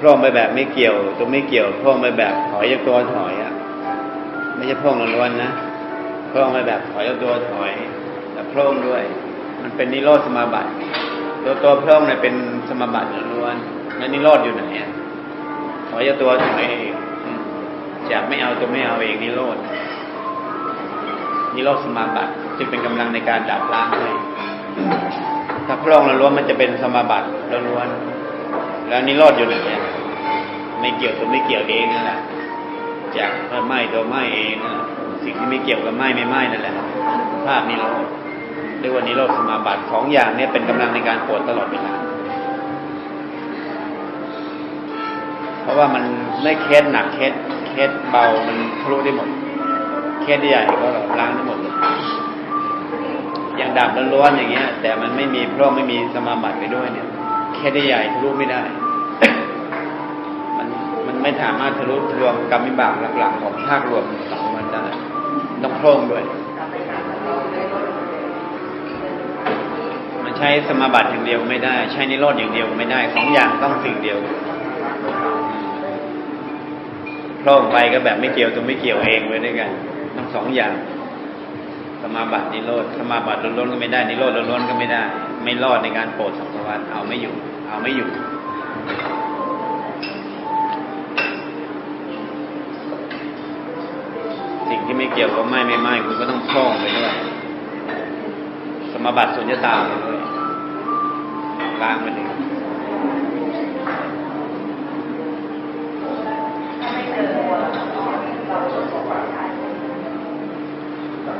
พร่องไปแบบไม่เกี่ยวตัวไม่เกี่ยวพร่องไปแบบถอยจากตัวถอยอะ ไม่ใช่พร่องล้วนๆนะพร่องไปแบบถอยจากตัวถอยแต่พร่องด้วย มันเป็นนิโรธสมาบัติ ตัวตัวพร่องเนี่ยเป็นสมาบัติล้วนๆแล้วนิโรธอยู่ไหนอะถอยจากตัวถอยเองจากไม่เอาตัวไม่เอาเองนิโรธนิโรธสมาบัติจึงเป็นกำลังในการดับล้างให้ถ้าพร่องล้วนๆมันจะเป็นสมาบัติล้วนๆแล้วนิโรธอยู่ไหนเนี่ย ไม่เกี่ยวตัวไม่เกี่ยวเองนั่นแหละจากไหม้ตัวไหม้เองนั่นแหละสิ่งที่ไม่เกี่ยวกับไหม้ไม่ไหม้นั่นแหละภาพนิโรธเรียกว่านิโรธสมาบัติสองอย่างเนี้เป็นกำลังในการปวดตลอดเวลาเพราะว่ามันไม่เคสหนักเคสเคสเบามันทะลุได้หมดเคสใหญ่ก็ล้างได้หมดเลยอย่างดับล้วนๆอย่างเงี้ย แต่มันไม่มีเพราะไม่มีสมาบัติไปด้วยเนี่ยเคสใหญ่ทะลุไม่ได้ ไม่สามารถทะลุรวมกรรมวิบากหลักๆของภาครวมของมันได้ต้องโคร่งด้วย มันใช้สมาบัติอย่างเดียวไม่ได้ ใช้นิโรธอย่างเดียวไม่ได้สองอย่างต้องสิ่งเดียวโคร่งไปก็แบบไม่เกี่ยวตัวไม่เกี่ยวเองไว้ด้วยกันทั้งสองอย่างสมาบัตินิโรธสมาบัติล้นๆก็ไม่ได้นิโรธล้นๆก็ไม่ได้ ไม่รอดในการโปรดสังสารวัฏเอาไม่อยู่ เอาไม่อยู่ ที่ไม่เกี่ยวกับไม่ไม่ไม่คุณก็ต้องพร่องไปด้วยสมบัติสุญญตาไปด้วยล้างไปเลย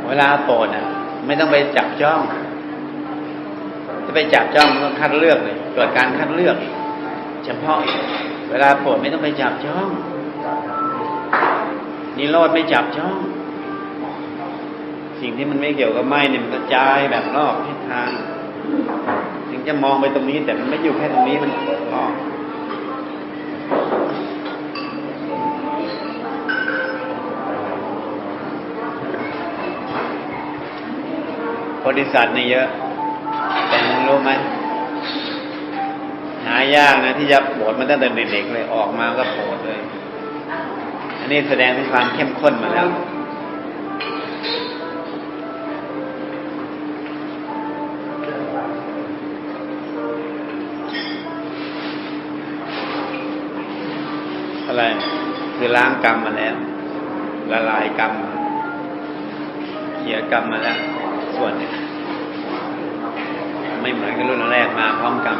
เวลาโปรดอะ ไม่ต้องไปจับจ้องจะไปจับจ้องมันต้องคัดเลือกเลยเกิดการคัดเลือก เฉพาะเวลาโปรดไม่ต้องไปจับจ้องนิโรธไม่จับจ้อง สิ่งที่มันไม่เกี่ยวกับไม้เนี่ยมันกระจายแบบรอบทิศทาง ถึงจะมองไปตรงนี้ แต่มันไม่อยู่แค่ตรงนี้มันออกบริษัทนี่เยอะ แต่มึงรู้ไหมหายากนะที่จะปรดมาตั้งแต่เด็กๆเลยออกมาก็โปรดเลย อันนี้แสดงถึงความเข้มข้นมาแล้ว อะไร คือล้างกรรมมาแล้วละลายกรรมเคลียร์กรรมมาแล้ว ส่วนนึ่งไม่เหมือนกับรุ่นแรกมาพร้อมกรรม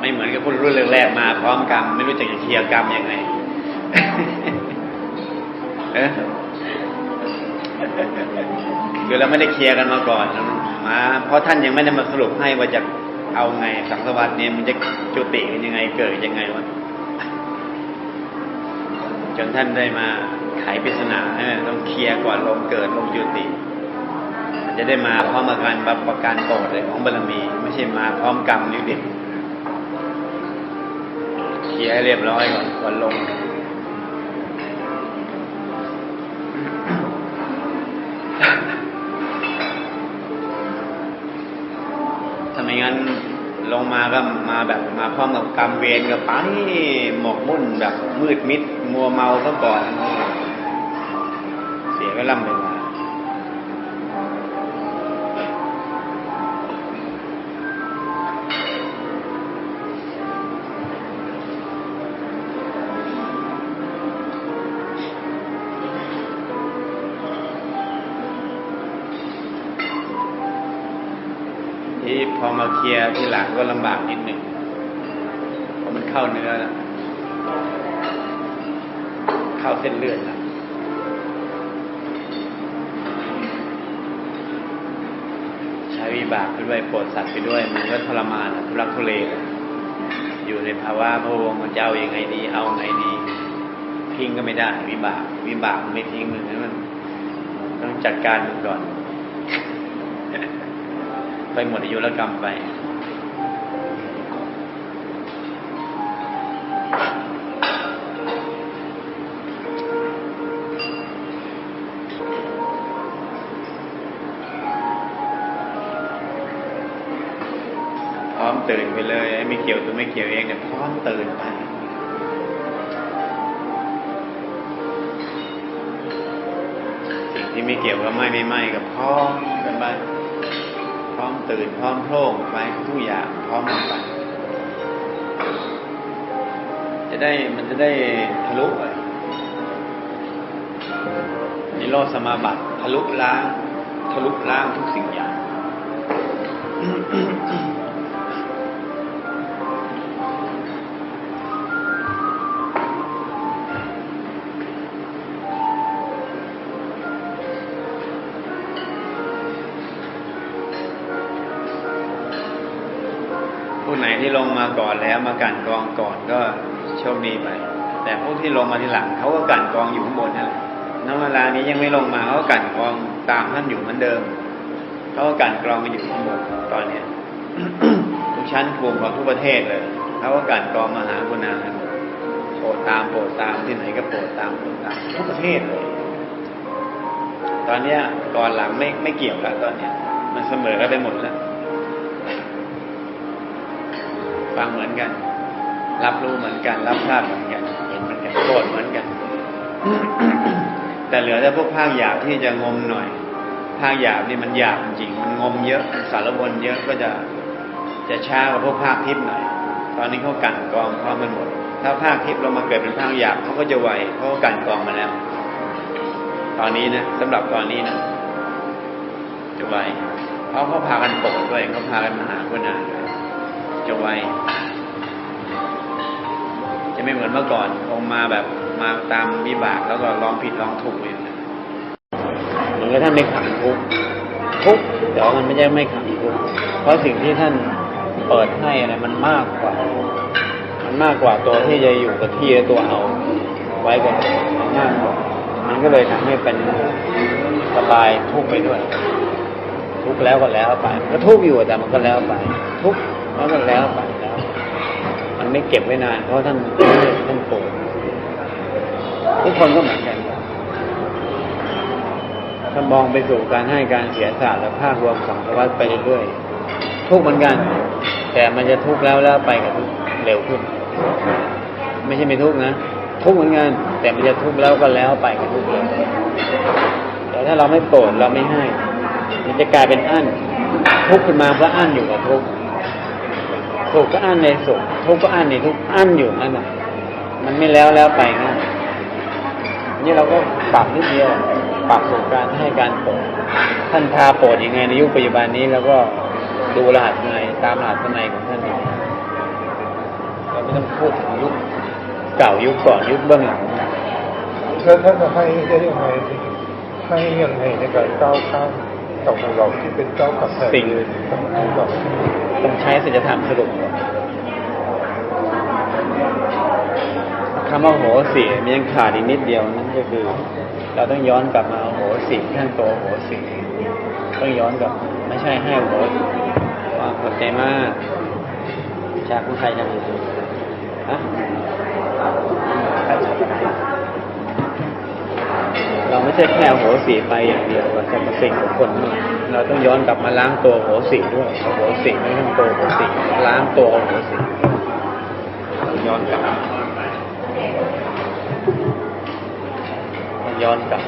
ไม่เหมือนกับรุ่นรุ่นแรกมาพร้อมกรรมไม่รู้จะเคลียร์กรรมยังไงเอ๊ะคือเราไม่ได้เคลียร์กันมาก่อนมาเพราะท่านยังไม่ได้มาสรุปให้ว่าจะเอาไงสังสวัสดิ์เนี่ยมันจะจุติกันยังไงเกิดยังไงวะ นท่านได้มาไขปริศนาต้องเคลียร์ก่อนลงเกิดลงยุติจะได้มาพร้อมกับการประการโปรดเลยของบารมี ไม่ใช่มาพร้อมกรรมนิวดิบเคลียร์เรียบร้อยก่อนก่อนลง ลงมาก็มาแบบมาพร้อมกับกรรมเวรกับไปหมกมุ่นแบบมืดมิด มัวเมาซะก่อน เสียก็ล่ำเวลาที่พอมาเคลียร์ที่หลังก็ลำบากนิดหนึ่งเพราะมันเข้าเนื้อแล้วเข้าเส้นเลือดแล้วใช้วิบากไปด้วยปวดสัตว์ไปด้วย มันก็ทรมานทุรักทุเลอยู่ในภาวะพะวงมันจะเอาอยัางไงดี เอาไงดีทิ้งก็ไม่ได้ วิบาก วิบากมันไม่ทิ้งมันมันต้องจัดการมันก่อน ไปหมดอายุรกรรมไป พร้อมตื่นไปเลย ไม่เกี่ยวตัวไม่เกี่ยวเองเนี่ยพร้อมตื่นไปสิ่งที่ไม่เกี่ยวกับไม่ไม่ไม่กับพร้อกันไป ตื่นพร้อมโพร่งไปทุกอย่างพร้อมกันไปจะได้มันจะได้ทะลุไปนิโรธสมาบัติทะลุล้างทะลุล้างทุกสิ่งอย่าง ที่ลงมาก่อนแล้วมากันกองก่อนก็โชคดีไป แต่ผู้ที่ลงมาทีหลังเขาก็กันกองอยู่ข้างบนนั่นแหละณเวลานี้ยังไม่ลงมาเขาก็กันกองตามท่านอยู่เหมือนเดิมเขาก็กันกรองกันอยู่ข้างบนตอนเนี้ยทุกชั้นภูมิของทุกประเทศเลยเขาก็กันกรองมหากุณาโปรดตามโปรดตามที่ไหนก็โปรดตามโปรดตามทุกประเทศเลย ตอนเนี้ยก่อนหลังไม่ไม่เกี่ยวแล้วตอนเนี้ย มันเสมอกันไปหมดแล้ว ฟังเหมือนกัน รับรู้เหมือนกัน รับทราบเหมือนกันเห็นเหมือนกันโกรธเหมือนกัน แต่เหลือแต่พวกภาคหยาบที่จะงมหน่อย ภาคหยาบนี่มันหยาบจริงมันงมเยอะมันสารวนเยอะก็จะจะช้ากว่าพวกภาคทิพย์หน่อย ตอนนี้เขากันกองพร้อมมันหมด ถ้าภาคทิพย์เรามาเกิดเป็นภาคหยาบเขาก็จะไวเพราะเขากลั่นกองมาแล้ว ตอนนี้นะสำหรับตอนนี้นะจะไวเพราะเขาพากันโปรดด้วยเขาพากันมาหาคุณอาด้วย จะไวจะไม่เหมือนเมื่อก่อนคงมาแบบมาตามวิบากแล้วก็ร้องผิดร้องถูกเอย่างเหมือนกับท่านไม่ขังทุกทุกแต่ว่ามันไม่ใช่ไม่ขังทุกเพราะสิ่งที่ท่านเปิดให้อะไรมันมากกว่า มันมากกว่าตัวที่จะอยู่กับที่ตัวเอาไว้กันมันมากกว่ามันก็เลยทำให้เป็นสบายทุกไปด้วย ทุกแล้วก็แล้วไปมันก็ทุกอยู่แต่มันก็แล้วไป ทุก แล้วก็แล้วไปแล้ว มันไม่เก็บไว้นาน เพราะท่านท่านโปรดทุกคนก็เหมือนกัน ถ้ามองไปสู่การให้การเสียสละและภาครวมของวัฏไปเรื่อยๆทุกเหมือนกัน แต่มันจะทุกข์แล้วแล้วไปกับทุกข์เร็วขึ้น ไม่ใช่ไม่ทุกข์นะทุกเหมือนกันแต่มันจะทุกข์แล้วก็แล้วไปกับทุกข์เร็วแต่ถ้าเราไม่โปรดเราไม่ให้ มันจะกลายเป็นอั้นทุกข์ขึ้นมาเพราะอั้นอยู่กับทุกข์ สุขก็อั้นในสุขทุกข์ก็อั้นในทุกข์อั้นอยู่นั่นน่ะมันไม่แล้วแล้วไปนะนี่เราก็ปรับนิดเดียวปรับสู่การให้การโปรดท่านพาโปรดยังไงในยุคปัจจุบันนี้แล้วก็ดูรหัสในตามรหัสในของท่านเองเราไม่ต้องพูดถึงยุคเก่ายุคก่อนยุคเบื้องหลังแล้วท่านจะให้ได้ยังไงให้ยังไงในการก้าวข้ามกับเราที่เป็นเจ้ากับแผ่นสิ่งดินให้กับ ต้องใช้สัจธรรมสรุปคำว่าโหสิมันยังขาดอีกนิดเดียวนั่นก็คือ เราต้องย้อนกลับมาโหสิท่านโตโหสิต้องย้อนกลับ ไม่ใช่ให้โหความขอบใจมากชาคุณใครจะมาดูฮะ เราไม่ใช่แค่โหสิไปอย่างเดียวกับสรรพสิ่งของคนนี่เราต้องย้อนกลับมาล้างตัวโหสิด้วยโหสิไม่ใช่ตัวโหสิล้างตัวโหสิต้องย้อนกลับย้อนกลับ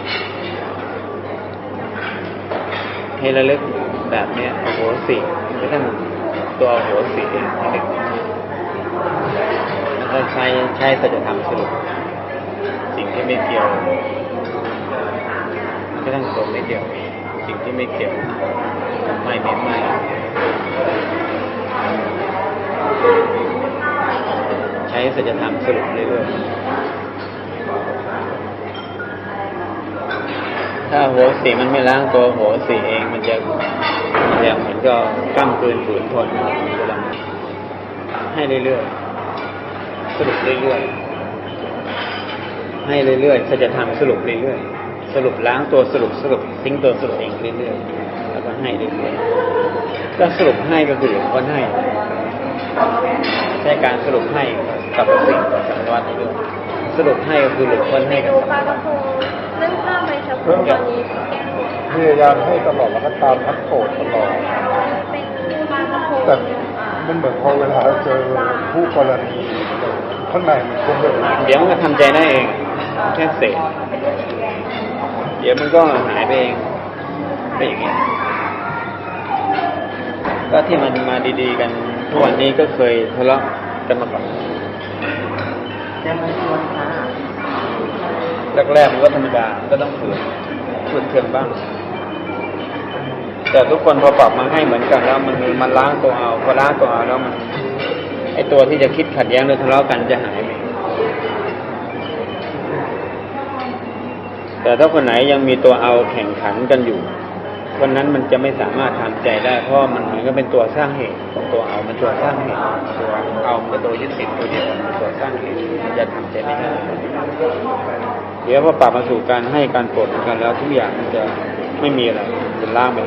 ให้ระลึกแบบเนี้ยโหสิไม่ต้องตัวโหสิเองระลึกแล้วก็ใช้ใช้สัจธรรมสรุปสิ่งที่ไม่เกี่ยว ไม่ต้องตัวไม่เกี่ยวสิ่งที่ไม่เกี่ยวไม่ไม่ไม่ใช้สัจธรรมสรุปเรื่อยๆถ้าโหสีมันไม่ล้างตัวโหสีเองมันจะมันจะเหมือนก็กล้ำกลืนฝืนทนให้เรื่อยๆสรุปเรื่อยๆให้เรื่อยๆถ้าจะทำสรุปเรื่อยๆ สรุปล้างตัวสรุปสรุปทิ้งตัวสรุปเองเรื่อยๆแล้วก็ให้เรื่อยๆก็สรุปให้ก็คือหลวงพ่อให้ใช้การสรุปให้กับสิ่งสังวัตด้วยสรุปให้ก็คือหลวงพ่อให้กับดูสังปลาวัตกระพงนึ่งข้าวใบชะพูตอนนี้พยายามให้ตลอดแล้วก็ตามทักโกรธตลอดเป็นปลากระพงแต่อ่ามันเหมือนพอเวลาเจอผู้กรณีข้างในมันคงแบบเดี๋ยวมันก็ทำใจได้เองแค่เสร็จ เดี๋ยวมันก็หายไปเองเป็นอย่างนี้ก็ที่มันมาดีๆกันทุกวันนี้ก็เคยทะเลาะกันมาก่อนจะมาชวนพระแรกๆมันก็ธรรมดาก็ต้องฝืนฝืนเคืองบ้าง แต่ทุกคนพอปรับมาให้เหมือนกันแล้ว มันมันล้างตัวเอาพอล้างตัวเอาแล้วมันไอตัวที่จะคิดขัดแย้งหรือทะเลาะกันจะหายไป แต่ถ้าคนไหนยังมีตัวเอาแข่งขันกันอยู่คนนั้นมันจะไม่สามารถทำใจได้เพราะมันเหมือนกับเป็นตัวสร้างเหตุตัวเอามันตัวสร้างเหตุตัวเอาเป็นตัวยึดติดตัวเดียวเป็นตัวสร้างเหตุมันจะทำใจไม่ได้เดี๋ยวพอปรับมาสู่การให้การปลดกันแล้วทุกอย่างมันจะไม่มีอะไรจะล่างไป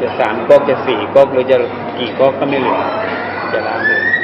จะสามก๊กจะสี่ก๊กหรือจะกี่ก๊กก็ไม่เหลือจะล้างเลย